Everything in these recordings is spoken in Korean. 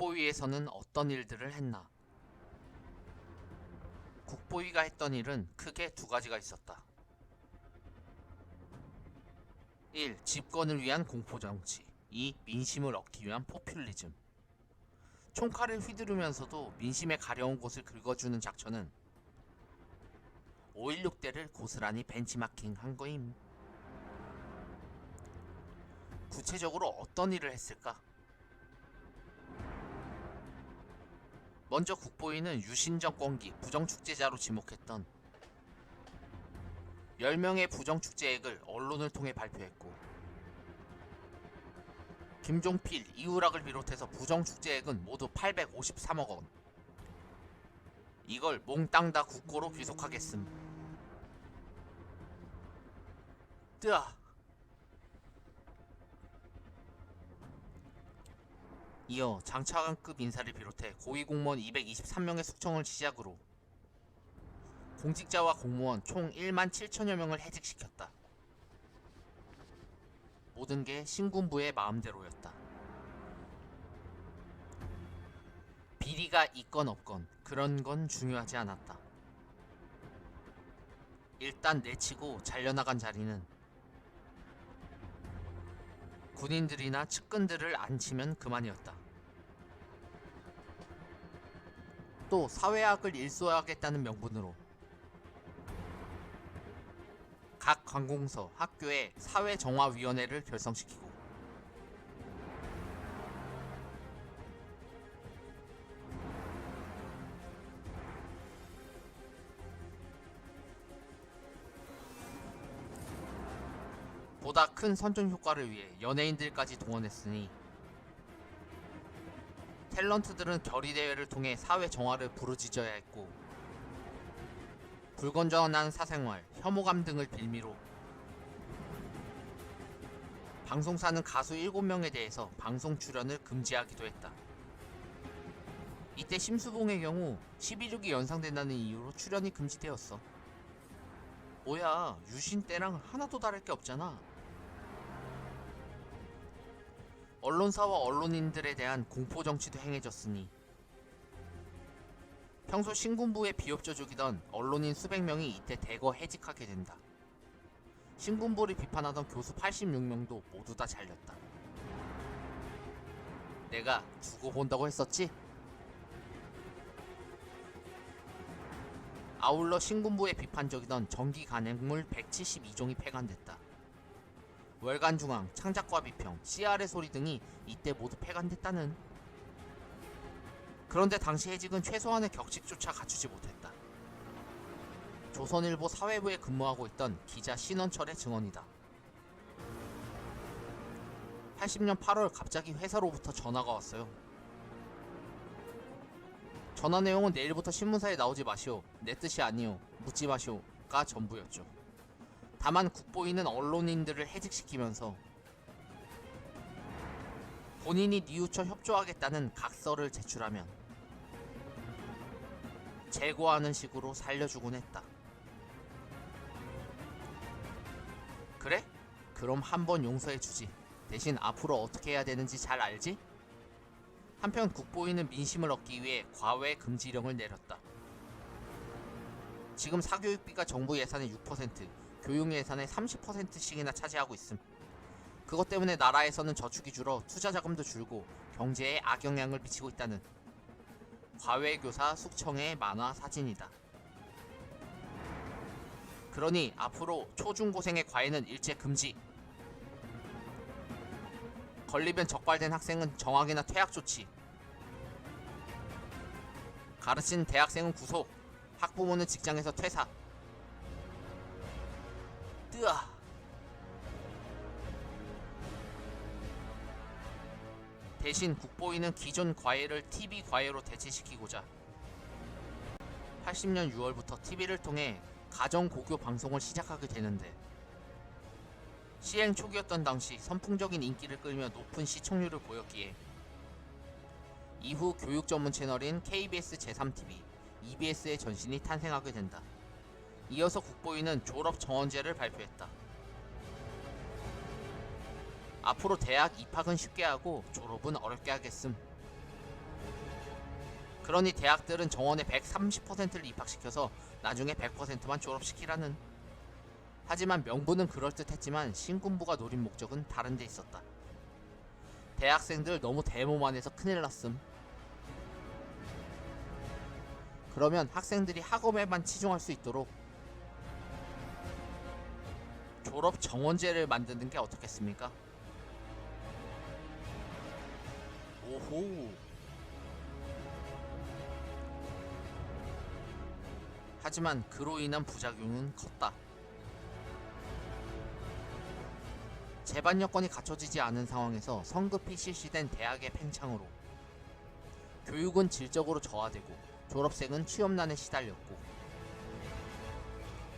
국보위에서는 어떤 일들을 했나? 국보위가 했던 일은 크게 두 가지가 있었다. 1. 집권을 위한 공포정치 2. 민심을 얻기 위한 포퓰리즘 총칼을 휘두르면서도 민심의 가려운 곳을 긁어주는 작전은 5.16대를 고스란히 벤치마킹 한 거임. 구체적으로 어떤 일을 했을까? 먼저 국보위는 유신정 권기 부정축제자로 지목했던 10명의 부정축제액을 언론을 통해 발표했고 김종필, 이우락을 비롯해서 부정축제액은 모두 853억 원. 이걸 몽땅 다 국고로 귀속하겠음. 뜨아 이어 장차관급 인사를 비롯해 고위공무원 223명의 숙청을 시작으로 공직자와 공무원 총 1만 7천여 명을 해직시켰다. 모든 게 신군부의 마음대로였다. 비리가 있건 없건 그런 건 중요하지 않았다. 일단 내치고 잘려나간 자리는 군인들이나 측근들을 안 치면 그만이었다. 또 사회학을 일소하겠다는 명분으로 각 관공서, 학교에 사회정화위원회를 결성시키고 보다 큰 선전 효과를 위해 연예인들까지 동원했으니 탤런트들은 결의 대회를 통해 사회 정화를 부르짖어야 했고 불건전한 사생활, 혐오감 등을 빌미로 방송사는 가수 7명에 대해서 방송 출연을 금지하기도 했다. 이때 심수봉의 경우 11.6이 연상된다는 이유로 출연이 금지되었어. 뭐야, 유신 때랑 하나도 다를 게 없잖아. 언론사와 언론인들에 대한 공포 정치도 행해졌으니 평소 신군부의 비협조적이던 언론인 수백 명이 이때 대거 해직하게 된다. 신군부를 비판하던 교수 86명도 모두 다 잘렸다. 내가 두고 본다고 했었지? 아울러 신군부에 비판적이던 전기 간행물 172종이 폐간됐다. 월간중앙, 창작과 비평, CR의 소리 등이 이때 모두 폐간됐다는. 그런데 당시 해직은 최소한의 격식조차 갖추지 못했다. 조선일보 사회부에 근무하고 있던 기자 신원철의 증언이다. 80년 8월 갑자기 회사로부터 전화가 왔어요. 전화 내용은 내일부터 신문사에 나오지 마시오. 내 뜻이 아니오. 묻지 마시오 가 전부였죠. 다만 국보위는 언론인들을 해직시키면서 본인이 뉘우쳐 협조하겠다는 각서를 제출하면 재고하는 식으로 살려주곤 했다. 그래? 그럼 한번 용서해주지. 대신 앞으로 어떻게 해야 되는지 잘 알지? 한편 국보위는 민심을 얻기 위해 과외 금지령을 내렸다. 지금 사교육비가 정부 예산의 6%, 교육 예산의 30%씩이나 차지하고 있음. 그것 때문에 나라에서는 저축이 줄어 투자 자금도 줄고 경제에 악영향을 미치고 있다는 과외 교사 숙청의 만화 사진이다. 그러니 앞으로 초중고생의 과외는 일제 금지. 걸리면 적발된 학생은 정학이나 퇴학 조치. 가르친 대학생은 구속. 학부모는 직장에서 퇴사. 뜨아. 대신 국보위는 기존 과외를 TV 과외로 대체시키고자 80년 6월부터 TV를 통해 가정 고교 방송을 시작하게 되는데 시행 초기였던 당시 선풍적인 인기를 끌며 높은 시청률을 보였기에 이후 교육 전문 채널인 KBS 제3TV, EBS의 전신이 탄생하게 된다. 이어서 국보위는 졸업 정원제를 발표했다. 앞으로 대학 입학은 쉽게 하고 졸업은 어렵게 하겠음. 그러니 대학들은 정원의 130%를 입학시켜서 나중에 100%만 졸업시키라는. 하지만 명분은 그럴듯했지만 신군부가 노린 목적은 다른 데 있었다. 대학생들 너무 대모만 해서 큰일 났음. 그러면 학생들이 학업에만 치중할 수 있도록 졸업 정원제를 만드는 게 어떻겠습니까? 오호. 하지만 그로 인한 부작용은 컸다. 재반 여건이 갖춰지지 않은 상황에서 성급히 실시된 대학의 팽창으로 교육은 질적으로 저하되고 졸업생은 취업난에 시달렸고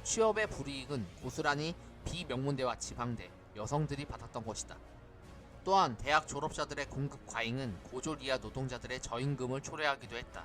취업의 불이익은 고스란히 비명문대와 지방대, 여성들이 받았던 것이다. 또한 대학 졸업자들의 공급 과잉은 고졸 이하 노동자들의 저임금을 초래하기도 했다.